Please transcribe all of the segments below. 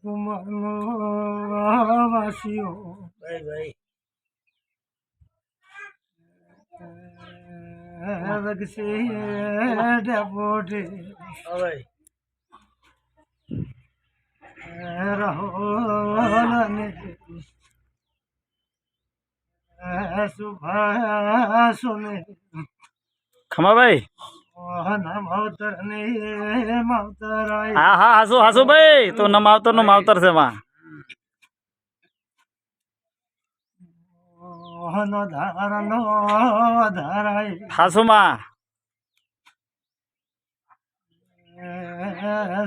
કુમારનો વાસીઓ ભાઈ. ભાઈ. વગસે ભાઈ સુભાષોને ખમાભાઈ હા હા હાસુ હાસુ ભાઈ તો ન માવતરનું માવતર છે માં હાસુ માં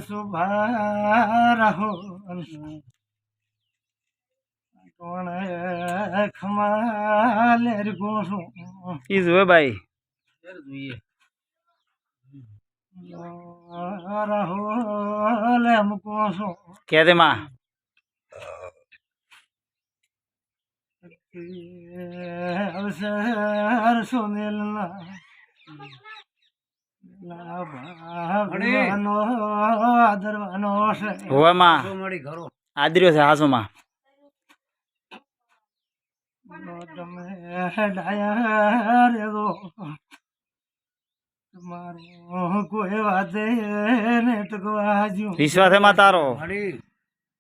સુભા રહો. કોણ ખમાલે ગોસું ઈ જોવે ભાઈ. જોઈએ રહો લે મુકોસો કે દે માં અવસર સુનિલ ભાગવાનો આદરવાનો છે હોવે માં તો મળી ઘરો આદર્યો છે હાસુ માં તમે ડાયા રે દો તમારો કોઈ વાતે ને ટકવાજુ વિશ્વાસ છે માં તારો.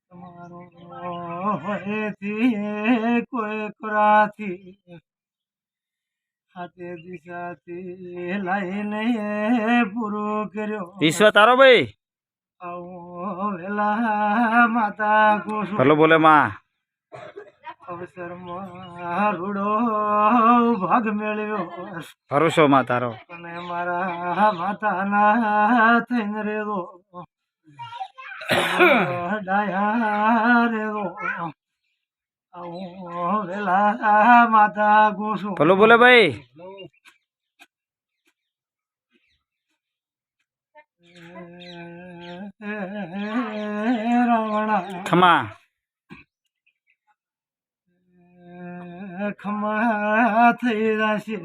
તમારો હોયથી કોઈ કરાથી. હાથે દિશાથી લાઈને પૂરો કર્યો. વિશ્વ તારો ભાઈ. આવો વેલા માતા કોશો ભલો બોલે માં. અવસરમાં રૂડો ભાગ મેળવ્યો ભરોસો માં તારો અને મારા માતાના થઈને રેવો ડાયા રેવો વેલા માતા ગોસું ભલો બોલે ભાઈ રાવણા ખમા ખમા થઈ જશે.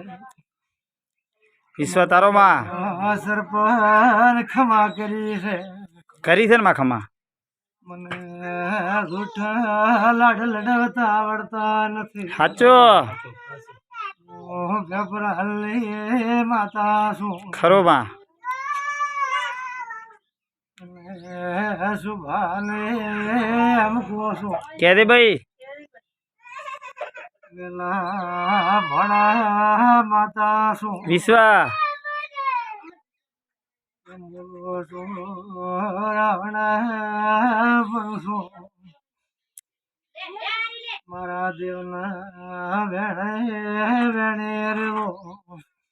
ઈશ્વર તારો માં. સરપન ખમા કરી છે. કરી છે ને માં ખમા? મને જૂઠા લાડ લડાવતા આવડતા નથી. સાચો. ગભરાલી માતા શું ખરો માં. સુભાને કહો કે દે ભાઈ. ભણા માતા છું વિશ્વ. મારા દેવના વેણે વેણે રેવો.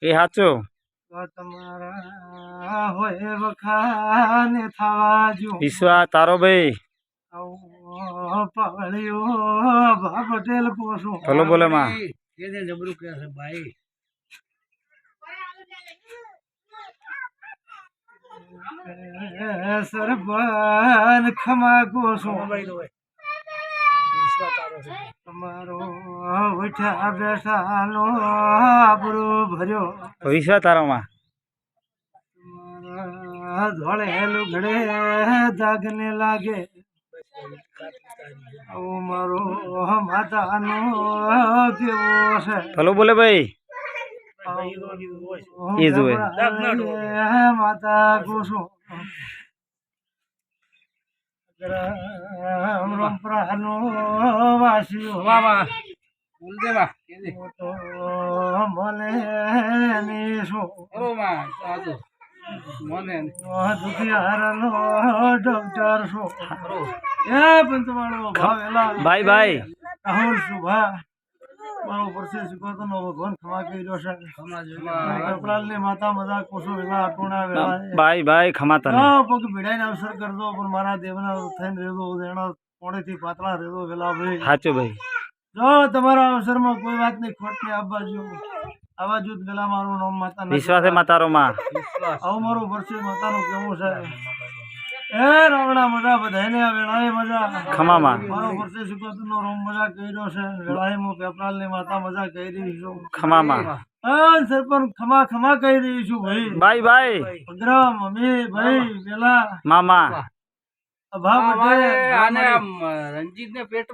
એ સાચું તો તમારા હોય વખાને થવા જો. વિશ્વા તારો ભાઈ. આવો પાવળીઓ ભા પટેલ પોસું ભલો બોલે માં. દે જબરું કે છે ભાઈ? સરપન ખમા કોસું તમારો ઉઠ્યા આબરો ભર્યો. વિશ્વ ઘડે લુગડે દાગને લાગે. મારો માતાનો કેવો છે ભલો બોલે ભાઈ. એ. માતા કુસુમ ગ્રામ રંપરાનો વાસીઓ. વાહ વાહ બોલ દે વાહ કે દે તો મને ની શું માં સાચું મને ડોક્ટર ખરો એ ભાવેલા ભાઈ ભાઈ. રાહુલ શુભા મારો પરસે શીખવતો નો ભગવાન ખમા કર્યો છે. સમાજ ને માતા મજા કોસો વેલા આટોણા વેલા ભાઈ ભાઈ ખમા તને. ના પગ ભીડાઈને અવસર કરજો પણ મારા દેવના થઈને રેજો એનો પોણેથી પાતળા રેજો વેલા ભાઈ. સાચું ભાઈ. જો તમારા અવસરમાં કોઈ વાતની ખોટ નહીં આપવા જો આવા જૂથ ગલા મારું નામ માતા. વિશ્વાસે માતારો માં આવું મારું પરસી માતાનું કેવું છે? એ રાવણા મજા બધાને આ વેળાએ મજા. ખમામાં. મારો વર્ષે સુકત નો રોમ મજા કર્યો છે. વેળાએ હું પેપરાલની માતા મજા કરી છું. ખમામાં. હા સરપંચ ખમા ખમા કહી રહી છું ભાઈ. ભાઈ ભાઈ અગ્રમ મમ્મી ભાઈ પેલા. મામા. અભાવ આને રંજીત ને પેટમાં